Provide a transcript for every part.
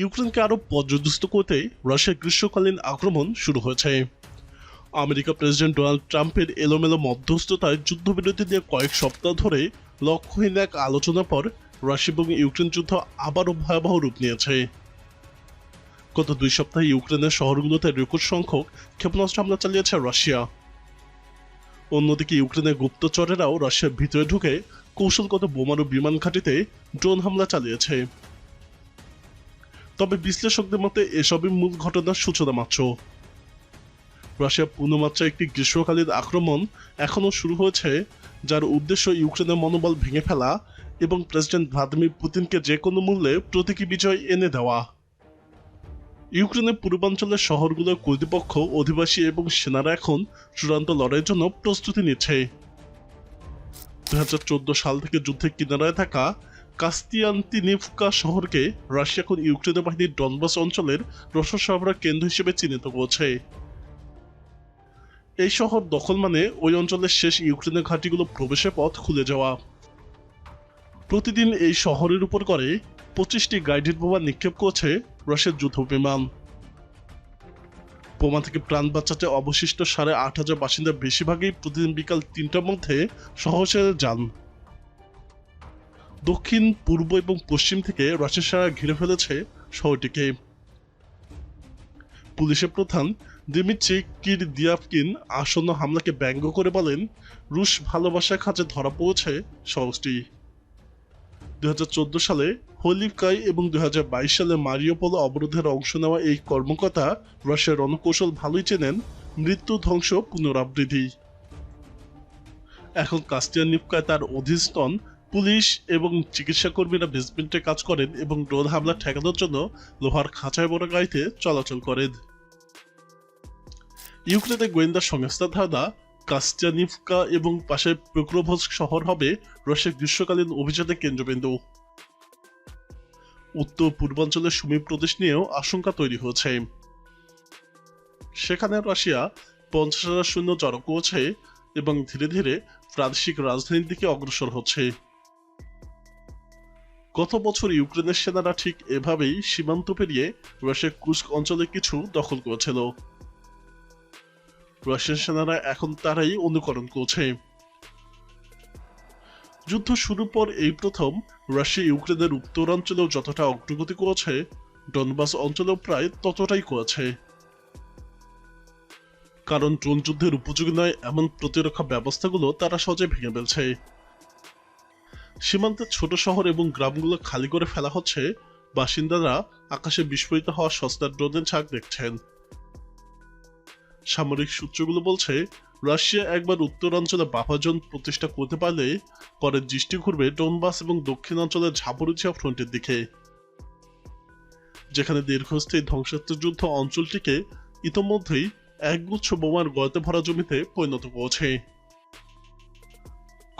ইউক্রেনকে আরও পর্যদস্ত করতে রাশিয়ার গ্রীষ্মকালীন আক্রমণ শুরু হয়েছে। আমেরিকা প্রেসিডেন্ট ডোনাল্ড ট্রাম্পের এলোমেলো মধ্যস্থতায় যুদ্ধবিরতি নিয়ে কয়েক সপ্তাহ ধরে লক্ষ্যহীন এক আলোচনার পর রাশিয়া এবং ইউক্রেন যুদ্ধ আবারও ভয়াবহ রূপ নিয়েছে। গত দুই সপ্তাহে ইউক্রেনের শহরগুলোতে রেকর্ড সংখ্যক ক্ষেপণাস্ত্র হামলা চালিয়েছে রাশিয়া। অন্যদিকে ইউক্রেনের গুপ্তচরেরাও রাশিয়ার ভিতরে ঢুকে কৌশলগত বোমারু বিমান ঘাঁটিতে ড্রোন হামলা চালিয়েছে। তবে বিশ্লেষকদের মতে এসবই মূল ঘটনার সূচনা মাত্র। রাশিয়া পূর্ণমাত্রা একটি গ্রীষ্মকালীন আক্রমণ এখনও শুরু হয়েছে, যার উদ্দেশ্য ইউক্রেনের মনোবল ভেঙে ফেলা এবং প্রেসিডেন্ট ভ্লাদিমির পুতিনকে যে কোনো মূল্যে প্রতীকী বিজয় এনে দেওয়া। ইউক্রেনের পূর্বাঞ্চলের শহরগুলোর কর্তৃপক্ষ, অধিবাসী এবং সেনারা এখন চূড়ান্ত লড়াইয়ের জন্য প্রস্তুতি নিচ্ছে। দু হাজার চোদ্দ সাল থেকে যুদ্ধের কিনারায় থাকা কাস্তিয়ান্তিনিভকা শহরকে রাশিয়া এখন ইউক্রেনের বাহিনীর ডনবাস অঞ্চলের রসদ সরবরাহ কেন্দ্র হিসেবে চিহ্নিত করছে। এই শহর দখল মানে ওই অঞ্চলের শেষ ইউক্রেনের ঘাঁটিগুলো প্রবেশের পথ খুলে যাওয়া। প্রতিদিন এই শহরের উপর করে পঁচিশটি গাইডেড বোমা নিক্ষেপ করছে রাশিয়ার যুদ্ধ বিমান। বোমা থেকে প্রাণ বাঁচাতে অবশিষ্ট সাড়ে আট হাজার বাসিন্দা বেশিরভাগই প্রতিদিন বিকাল তিনটার মধ্যে শহর ছেড়ে যান। দক্ষিণ, পূর্ব এবং পশ্চিম থেকে রাশিয়ার ঘিরে ফেলেছে শহরটিকে। পুলিশের প্রধান দিমিত্রি কির দিয়াফকিন আসন্ন হামলাকে ব্যঙ্গ করে বলেন, রুশ ভালোবাসার খাঁচে ধরা পড়েছে শহরটি। দু হাজার চোদ্দ সালে হোলিকাই এবং দু হাজার বাইশ সালে মারিওপোল অবরোধের অংশ নেওয়া এই কর্মকর্তা রাশিয়ার রণকৌশল ভালোই চেনেন, মৃত্যু, ধ্বংস পুনরাবৃদ্ধি এখন কাস্টিয়ান নিপকায় তার অধীস্তন পুলিশ এবং চিকিৎসা কর্মীরা বেসমেন্টে কাজ করেন এবং ড্রোন হামলা ঠেকানোর জন্য লোহার খাঁচায় বড় গাড়িতে চলাচল করেন। ইউক্রেনের গোয়েন্দা সংস্থা ধারণা কাস্টিয়ানিভকা এবং পাশে প্রক্রোভস্ক শহর হবে রাশিয়ার গ্রীষ্মকালীন অভিযানের কেন্দ্রবিন্দু। উত্তর পূর্বাঞ্চলের সুমি প্রদেশ নিয়েও আশঙ্কা তৈরি হয়েছে। সেখানে রাশিয়া পঞ্চাশ হাজার সৈন্য জড়ো করছে এবং ধীরে ধীরে প্রাদেশিক রাজধানীর দিকে অগ্রসর হচ্ছে। গত বছর ইউক্রেনের সেনারা ঠিক এভাবেই সীমান্ত পেরিয়ে রাশিয়ার কুস্ক অঞ্চলে কিছু দখল করেছিল। রাশিয়ান সেনারা এখন তারাই অনুকরণ করছে। যুদ্ধ শুরুর পর এই প্রথম রাশিয়া ইউক্রেনের উত্তরাঞ্চলেও যতটা অগ্রগতি করেছে, ডনবাস অঞ্চলেও প্রায় ততটাই করেছে। কারণ ড্রোন যুদ্ধের উপযোগী নয় এমন প্রতিরক্ষা ব্যবস্থাগুলো তারা সহজে ভেঙে ফেলছে। সীমান্তের ছোট শহর এবং গ্রামগুলো খালি করে ফেলা হচ্ছে, বাসিন্দারা আকাশে বিস্ফোরিত হওয়া সস্তার ড্রোনের ঝাঁক দেখছেন। সামরিক সূত্রগুলো বলছে, রাশিয়া একবার উত্তরাঞ্চলে বাফাজন প্রতিষ্ঠা করতে পারলে পরে দৃষ্টি ঘুরবে ডনবাস এবং দক্ষিণাঞ্চলের ঝাপরুচিয়া ফ্রন্টের দিকে। যেখানে দীর্ঘস্থায়ী ধ্বংসাত্মক যুদ্ধ অঞ্চলটিকে ইতোমধ্যেই একগুচ্ছ বোমার গর্তে ভরা জমিতে পরিণত করেছে।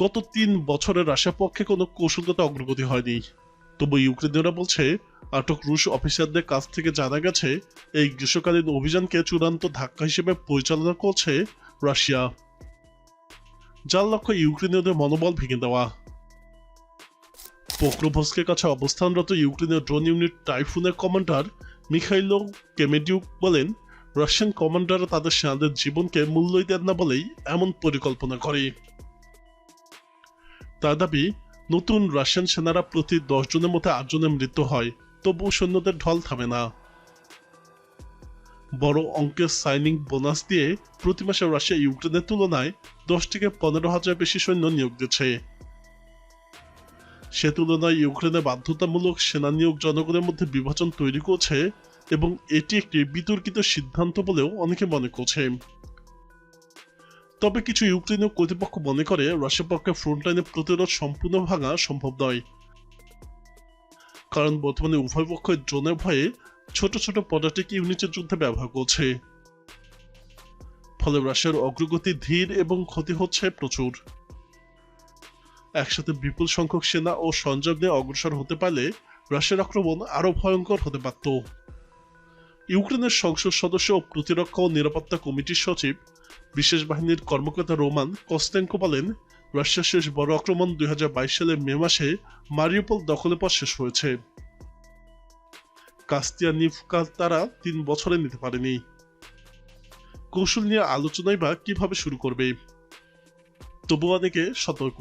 গত তিন বছরে রাশিয়ার পক্ষে কোনো কৌশলগত অগ্রগতি হয়নি। তবু ইউক্রেনীয়রা বলছে, আটক রুশ অফিসারদের কাছ থেকে জানা গেছে, এই গ্রীষ্মকালীন অভিযানকে চূড়ান্ত ধাক্কা হিসেবে পরিচালনা করছে রাশিয়া। যার লক্ষ্য ইউক্রেনীয়দের মনোবল ভেঙে দেওয়া। পোক্রোভস্কের কাছে অবস্থানরত ইউক্রেনীয় ড্রোন ইউনিট টাইফুনের কমান্ডার মিখাইলো কেমেডিউক বলেন, রাশিয়ান কমান্ডাররা তাদের সেনাদের জীবনকে মূল্যই দেন না বলেই এমন পরিকল্পনা করে। তার দাবি, নতুন রাশিয়ান সেনারা প্রতি দশ জনের মধ্যে আটজনের মৃত্যু হয়, তবুও সৈন্যদের ঢল থামে না। বড় অঙ্কের সাইনিং বোনাস দিয়ে প্রতি মাসে রাশিয়া ইউক্রেনের তুলনায় দশ থেকে পনেরো হাজার বেশি সৈন্য নিয়োগ দিচ্ছে। সে তুলনায় ইউক্রেনে বাধ্যতামূলক সেনা নিয়োগ জনগণের মধ্যে বিভাজন তৈরি করছে এবং এটি একটি বিতর্কিত সিদ্ধান্ত বলেও অনেকে মনে করছে। তবে কিছু ইউক্রেনীয় কর্তৃপক্ষ মনে করে, রাশিয়ার পক্ষে ফ্রন্টলাইনে প্রতিরোধ সম্পূর্ণ ভাঙা সম্ভব নয়। কারণ বর্তমানে উভয় পক্ষ ড্রোনের ভয়ে ছোট ছোট পদাতিক ইউনিটের যুদ্ধে ব্যবহার করছে। ফলে রাশিয়ার অগ্রগতি ধীর এবং ক্ষতি হচ্ছে প্রচুর। একসাথে বিপুল সংখ্যক সেনা ও সরঞ্জাম নিয়ে অগ্রসর হতে পারলে রাশিয়ার আক্রমণ আরও ভয়ঙ্কর হতে পারত। ইউক্রেনের সংসদ সদস্য ও প্রতিরক্ষা ও নিরাপত্তা কমিটির সচিব বিশেষ বাহিনীর কর্মকর্তা রোমান কস্তেঙ্কো বলেন রাশিয়ার শেষ বড় আক্রমণ দুই হাজার বাইশ সালের মে মাসে মারিউপল দখলের পর শেষ হয়েছে। কাস্তিয়া নিফকা তারা তিন বছরে নিতে পারেনি। কৌশল নিয়ে আলোচনাই বা কীভাবে শুরু করবে? তবু অনেকে সতর্ক।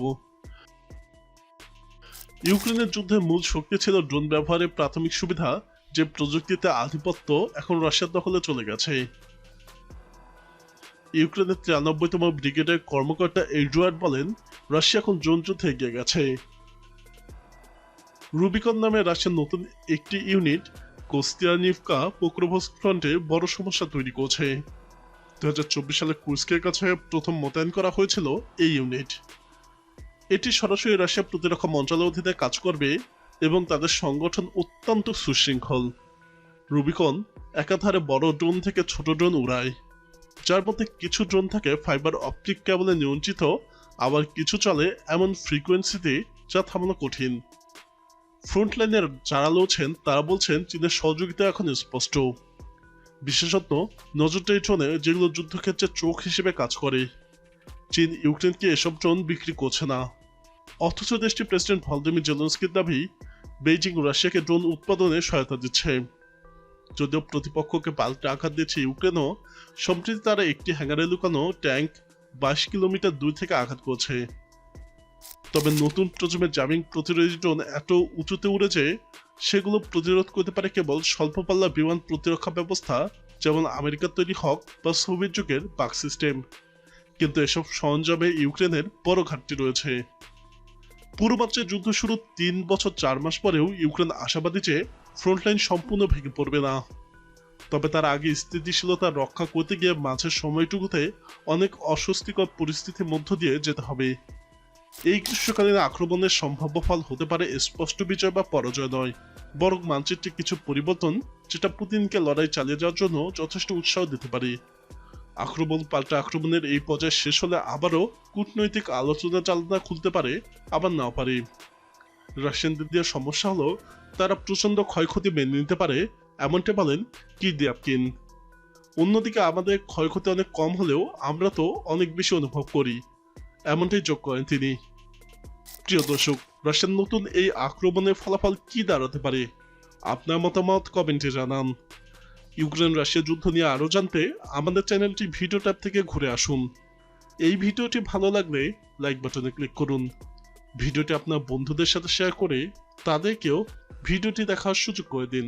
ইউক্রেনের যুদ্ধে মূল শক্তি ছিল ড্রোন ব্যবহারের প্রাথমিক সুবিধা, যে প্রযুক্তিতে আধিপত্য এখন রাশিয়ার দখলে চলে গেছে। ইউক্রেনের তিরানব্বইতম ব্রিগেডের কর্মকর্তা এডওয়ার্ড বলেন, রাশিয়া এখন ড্রোন যুদ্ধে এগিয়ে গেছে। রুবিকন নামে রাশিয়ার নতুন একটি ইউনিট, কোস্তিয়ানিভকা পোক্রোভস্ক ফ্রন্টে বড় সমস্যা তৈরি করছে। দু হাজার চব্বিশ সালে কুর্স্কের কাছে প্রথম মোতায়েন করা হয়েছিল এই ইউনিট। এটি সরাসরি রাশিয়া প্রতিরক্ষা মন্ত্রণালয়ের অধীনে কাজ করবে এবং তাদের সংগঠন অত্যন্ত সুশৃঙ্খল। রুবিকন একাধারে বড় ড্রোন থেকে ছোট ড্রোন উড়ায়। যার মধ্যে কিছু ড্রোন থাকে ফাইবার অপটিক কেবলে নিয়ন্ত্রিত, আবার কিছু চলে এমন ফ্রিকোয়েন্সিতে যা থামানো কঠিন। ফ্রন্টলাইনের যারা লড়ছেন তারা বলছেন চীনের সহযোগিতা এখন স্পষ্ট। বিশেষত নজরদারি ড্রোনে যেগুলো যুদ্ধক্ষেত্রে চোখ হিসেবে কাজ করে। চীন ইউক্রেনকে এসব ড্রোন বিক্রি করছে না। অথচ দেশটির প্রেসিডেন্ট ভলদিমির জেলেন্সকির দাবি, বেইজিং রাশিয়াকে ড্রোন উৎপাদনে সহায়তা দিচ্ছে। যদিও প্রতিপক্ষকে পাল্টে আঘাত দিচ্ছে ইউক্রেনও, সম্প্রতি তারা একটি হ্যাঙ্গারে লুকানো ট্যাঙ্ক বাইশ কিলোমিটার দূর থেকে আঘাত করছে। তবে নতুন প্রজন্মের জামিং প্রতিরোধী ড্রোন এত উঁচুতে উড়ে যে সেগুলো প্রতিরোধ করতে পারে কেবল স্বল্প পাল্লা বিমান প্রতিরক্ষা ব্যবস্থা, যেমন আমেরিকার তৈরি হক বা সোভিয়েত যুগের বাক সিস্টেম। কিন্তু এসব সরঞ্জামে ইউক্রেনের বড় ঘাটতি রয়েছে। পূর্বমাত্রে যুদ্ধ শুরু তিন বছর চার মাস পরেও ইউক্রেন আশাবাদী যে ফ্রন্টলাইন সম্পূর্ণ ভেঙে পড়বে না। তবে তার আগে স্থিতিশীলতা রক্ষা করতে গিয়ে মাঝের সময়টুকুতে অনেক অস্বস্তিকর পরিস্থিতির মধ্য দিয়ে যেতে হবে। এই গ্রীষ্মকালীন আক্রমণের সম্ভাব্য ফল হতে পারে স্পষ্ট বিজয় বা পরাজয় নয়, বরং মানচিত্রে কিছু পরিবর্তন যেটা পুতিনকে লড়াই চালিয়ে যাওয়ার জন্য যথেষ্ট উৎসাহ দিতে পারে। আক্রমণ পাল্টা আক্রমণের এই পর্যায়ে শেষ হলে আবারও কূটনৈতিক আলোচনা চালনা খুলতে পারে, আবার নাও পারে। রাশিয়ানদের দিয়ে সমস্যা হলো তারা প্রচণ্ড ক্ষয়ক্ষতি মেনে নিতে পারে, এমনটা বলেন কি দিয়াপকিন অন্যদিকে আমাদের ক্ষয়ক্ষতি অনেক কম হলেও আমরা তো অনেক বেশি অনুভব করি, এমনটাই যোগ করেন তিনি। প্রিয় দর্শক, রাশিয়ার নতুন এই আক্রমণের ফলাফল কি দাঁড়াতে পারে? আপনার মতামত কমেন্টে জানান। ইউক্রেন রাশিয়া যুদ্ধ নিয়ে আরও জানতে আমাদের চ্যানেলটি ভিডিও ট্যাব থেকে ঘুরে আসুন। এই ভিডিওটি ভালো লাগলে লাইক বাটনে ক্লিক করুন। ভিডিওটি আপনার বন্ধুদের সাথে শেয়ার করে তাদেরকেও ভিডিওটি দেখার সুযোগ করে দিন।